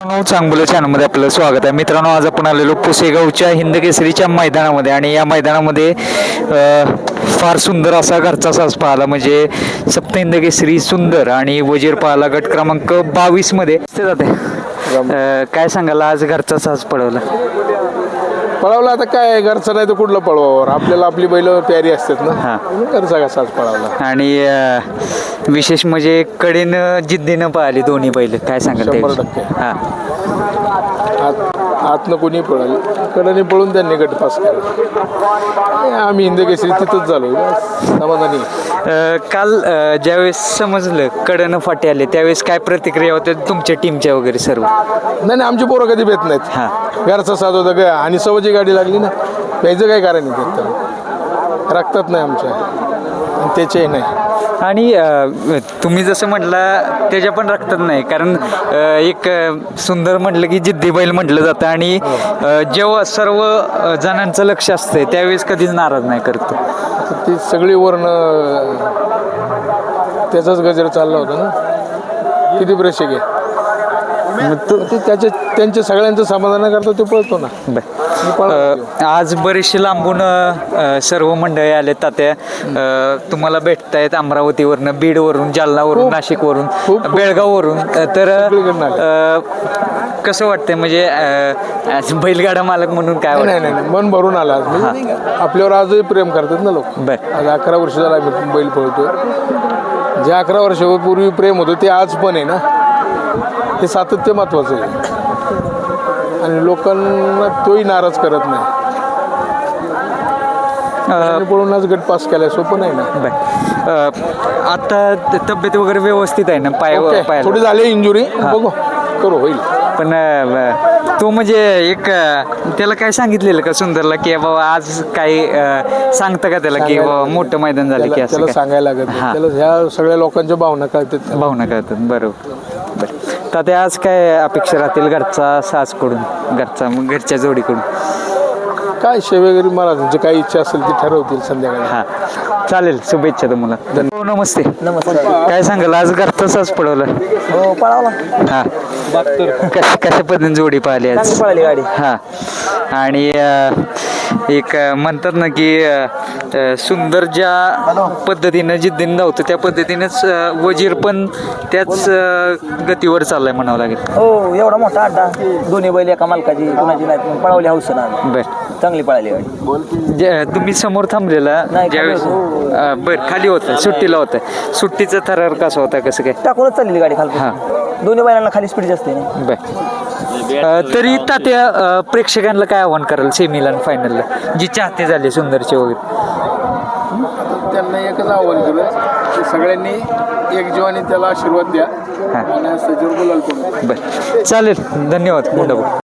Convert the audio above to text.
चांगलं चॅनलमध्ये आपलं स्वागत आहे. मित्रांनो आज आपण आलेलो पुसेगावच्या हिंद केसरीच्या मैदानामध्ये आणि या मैदानामध्ये फार सुंदर असा घरचा साज पाहिला. म्हणजे सप्त हिंद केसरी सुंदर आणि वजीर पाहिला गट क्रमांक बावीसमध्ये ते जाते काय सांगाल? आज घरचा साज पडवला. पळवला आता काय घरचं नाही तर कुठलं पळवावर आपल्याला आपली बैल प्यारी असतात हा. ना म्हणून घरचा कसाच पळवला आणि अ, विशेष म्हणजे कडेनं जिद्दीनं पाहिली दोन्ही बैल काय सांगाल शंभर? टक्के. हा आतनं कोणी पळाल कडनी पळून त्यांनी गट पास केला. आम्ही हिंद केसरी तिथंच झालो. समाधानी. अ, काल अ, ज्यावेळेस समजलं कडनं फाटे आले त्यावेळेस काय प्रतिक्रिया होत्या तुमच्या टीमच्या वगैरे सर्व? नाही नाही आमची पोरं कधी भेट नाहीत. हा. घरचा साथ होता ग. आणि सवची गाडी लागली ना प्यायचं काय कारण आहे त्यात त्याला रक्तात नाही आमच्या. त्याचे नाही. आणि अ, तुम्ही जसं म्हटलं त्याच्या पण रक्तात नाही. कारण अ, एक अ, सुंदर म्हटलं की जिद्दी बैल म्हटलं जातं आणि अ, जेव्हा सर्व अ, जणांचं लक्ष असतंय त्यावेळेस कधीच नाराज नाही करतो. तर ती सगळी वर्ण त्याचाच गजर चालला होता ना? किती प्रेक्षक आहे मग तो- सगळ्यांचं समाधान करतो ते पळतो ना. अ, आज बरेचसे लांबून अ, सर्व मंडळी आले तात्या. अ, तुम्हाला भेटतायत अमरावतीवरनं बीडवरून जालनावरून खूप- नाशिकवरून खूप- खूप- बेळगाववरून. अ, तर सगळीकडनं अ, कसं वाटतंय म्हणजे अ, आज बैलगाडा मालक म्हणून काय नाही वाटतं नाही नाही मन भरून आला आज. म्हणजे आपल्यावर आजही प्रेम करतात ना लोक. बर. आज अकरा वर्ष झाला आम्ही बैल पळतो जे अकरा वर्षापूर्वी प्रेम होतं ते आज पण आहे ना. हे सातत्य महत्वाचं आहे. आणि लोकांना तोही नाराज करत नाही. आणि पळून आज गट पास केलाय सोपं नाही ना. आता तब्येत वगैरे व्यवस्थित आहे ना पाय पाय थोडी झाली इंजुरी बघू करू होईल. पण तो म्हणजे एक त्याला काय सांगितलेलं का सुंदरला की बाबा आज काही अ, सांगतं का त्याला की बाबा मोठं मैदान झालं की त्याला असं काय? सांगायला लागत. त्याला ह्या सगळ्या लोकांच्या भावना कळतात. भावना कळतात. बरोबर. बरं. तर ते आज काय अपेक्षा राहतील घरचा सासकडून घरचा मग घरच्या जोडीकडून? काय शेवेगिरी महाराजांची काही इच्छा असेल ती ठरवतील संध्याकाळी. हा. चालेल शुभेच्छा तुम्हाला. हो, नमस्ते. नमस्कार काय सांगाल आज घरचा सास पडवला? हो पळावला हा. कशा कशा पद्धतीने जोडी पाहिली आज? चांगली पळाली गाडी. हा. आणि अ, एक म्हणतात ना की सुंदर ज्या पद्धतीनं जिद्दीनं धावतं त्या पद्धतीनेच वजीर पण त्याच गतीवर चाललाय म्हणावं लागेल. हो एवढा मोठा अड्डा. दोन्ही बैल एका मालकाची कुणाची नाही. पळवली हौस ना बर. चांगली पळाली गाडी. तुम्ही समोर थांबलेला ज्यावेळेस बर खाली होतं सुट्टीला होतं. सुट्टीचा थरार कसा होता कसं काय? टाकूनच चाललेली गाडी खाली हा. दोन्ही बैलांना खाली स्पीड जास्त बर. अ, तरी तात्या अ, प्रेक्षकांना काय आव्हान कराल सेमीला आणि फायनलला जी चाहते झाले सुंदरचे वगैरे. त्यांना एकच आव्हान केलं की सगळ्यांनी एक जीवाने त्याला आशीर्वाद द्या. आणि सजीव बोलाल बर. चालेल. धन्यवाद. मुंडाभाऊ